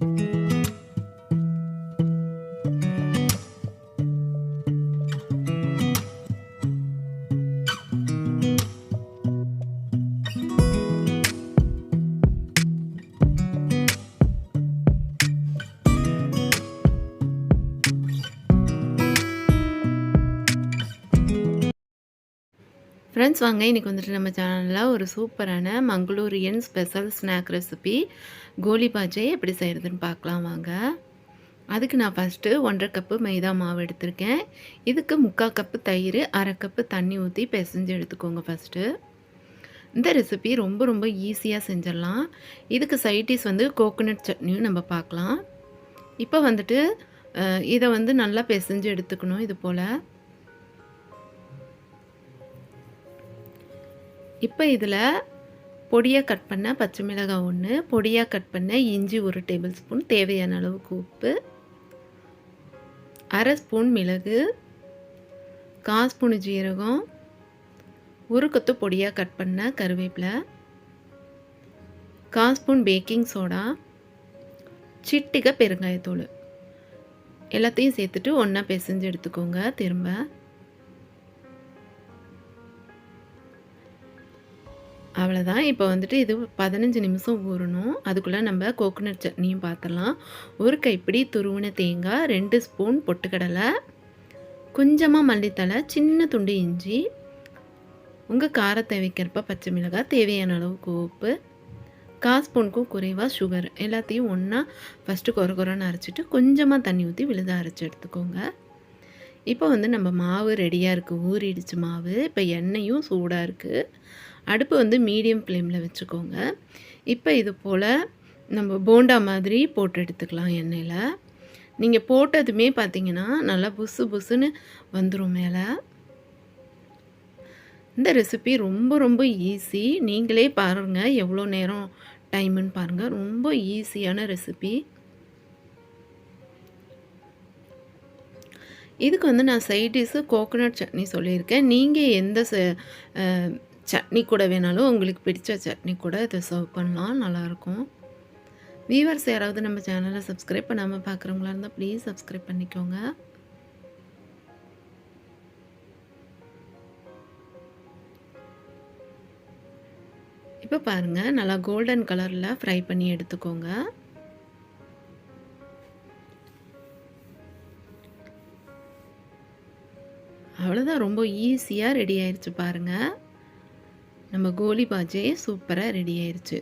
thank you. Friends வாங்க. இன்றைக்கி வந்துட்டு நம்ம சேனலில் ஒரு சூப்பரான மங்களூரியன் ஸ்பெஷல் ஸ்நாக் ரெசிபி கோலி பாஜை எப்படி செய்கிறதுன்னு பார்க்கலாம் வாங்க. அதுக்கு நான் ஃபஸ்ட்டு ஒன்றரை கப்பு மைதா மாவு எடுத்திருக்கேன். இதுக்கு முக்கால் கப்பு தயிர் அரை கப்பு தண்ணி ஊற்றி பிசைஞ்சு எடுத்துக்கோங்க ஃபஸ்ட்டு இந்த ரெசிபி ரொம்ப ரொம்ப ஈஸியாக செஞ்சிடலாம். இதுக்கு சைட்டிஸ் வந்து கோகோனட் சட்னியும் நம்ம பார்க்கலாம். இப்போ வந்துட்டு இதை வந்து நல்லா பிசைஞ்சு எடுத்துக்கணும் இது போல். இப்போ இதில் பொடியாக கட் பண்ண பச்சை மிளகாய் ஒன்று பொடியாக கட் பண்ண இஞ்சி ஒரு டேபிள் ஸ்பூன் தேவையான அளவுக்கு உப்பு அரை ஸ்பூன் மிளகு கால் ஸ்பூனு ஜீரகம் ஒரு கொத்து பொடியாக கட் பண்ண கருவேப்பிலை கால் ஸ்பூன் பேக்கிங் சோடா சிட்டிக பெருங்காயத்தூள். எல்லாத்தையும் சேர்த்துட்டு ஒன்றா பிசைஞ்சு எடுத்துக்கோங்க திரும்ப. அவ்வளோதான் இப்போ வந்துட்டு இது பதினஞ்சு நிமிஷம் ஊறணும். அதுக்குள்ளே நம்ம கோகோனட் சட்னியும் பார்த்துடலாம் ஒரு கைப்பிடி துருவின தேங்காய் ரெண்டு ஸ்பூன் பொட்டுக்கடலை கொஞ்சமாக மல்லித்தலை சின்ன துண்டு இஞ்சி உங்கள் காரத்தை வைக்கிறப்ப பச்சை மிளகாய் தேவையான அளவுக்கு உப்பு கால் ஸ்பூனுக்கும் குறைவாக சுகர் எல்லாத்தையும் ஒன்றா ஃபஸ்ட்டு கொர கொரன்னு அரைச்சிட்டு கொஞ்சமாக தண்ணி ஊற்றி விழுத அரைச்சி எடுத்துக்கோங்க. இப்போ வந்து நம்ம மாவு ரெடியாக இருக்குது ஊறிடுச்சு மாவு. இப்போ எண்ணெயும் சூடாக இருக்குது அடுப்பு வந்து மீடியம் ஃப்ளேமில் வச்சுக்கோங்க. இப்போ இது போல் நம்ம போண்டா மாதிரி போட்டு எடுத்துக்கலாம் எண்ணெயில். நீங்கள் போட்டதுமே பார்த்தீங்கன்னா நல்லா புசு புசுன்னு வந்துடும் மேலே. இந்த ரெசிபி ரொம்ப ரொம்ப ஈஸி. நீங்களே பாருங்கள் எவ்வளோ நேரம் டைமுன்னு பாருங்கள் ரொம்ப ஈஸியான ரெசிபி. இதுக்கு வந்து நான் சைடிஷு கோகோனட் சட்னி சொல்லியிருக்கேன். நீங்கள் எந்த ச- சட்னி கூட வேணாலும் உங்களுக்கு பிடிச்ச சட்னி கூட இதை சர்வ் பண்ணலாம் நல்லாயிருக்கும். வியூவர்ஸ் யாராவது நம்ம சேனலை சப்ஸ்கிரைப் பண்ணாமல் பார்க்குறவங்களா இருந்தால் ப்ளீஸ் சப்ஸ்கிரைப் பண்ணிக்கோங்க. இப்போ பாருங்கள் நல்லா கோல்டன் கலரில் ஃப்ரை பண்ணி எடுத்துக்கோங்க. அவ்வளோதான் ரொம்ப ஈஸியாக ரெடி ஆயிடுச்சு பாருங்கள் நம்ம கோலி பாஜே சூப்பராக ரெடி ஆயிடுச்சு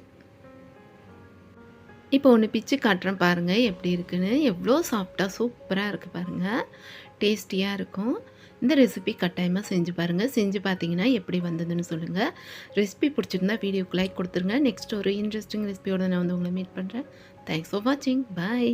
இப்போ ஒன்று பிச்சு காட்டுறேன் பாருங்கள் எப்படி இருக்குன்னு. எவ்வளோ சாஃப்டாக சூப்பராக இருக்குது பாருங்கள் டேஸ்டியாக இருக்கும். இந்த ரெசிபி கட்டாயமாக செஞ்சு பாருங்கள் செஞ்சு பார்த்தீங்கன்னா எப்படி வந்ததுன்னு சொல்லுங்கள் ரெசிபி பிடிச்சிருந்தா வீடியோக்கு லைக் கொடுத்துருங்க. நெக்ஸ்ட் ஒரு இன்ட்ரெஸ்டிங் ரெசிபியோட நான் வந்து உங்களை மீட் பண்ணுறேன் தேங்க்ஸ் ஃபார் வாட்சிங் பாய்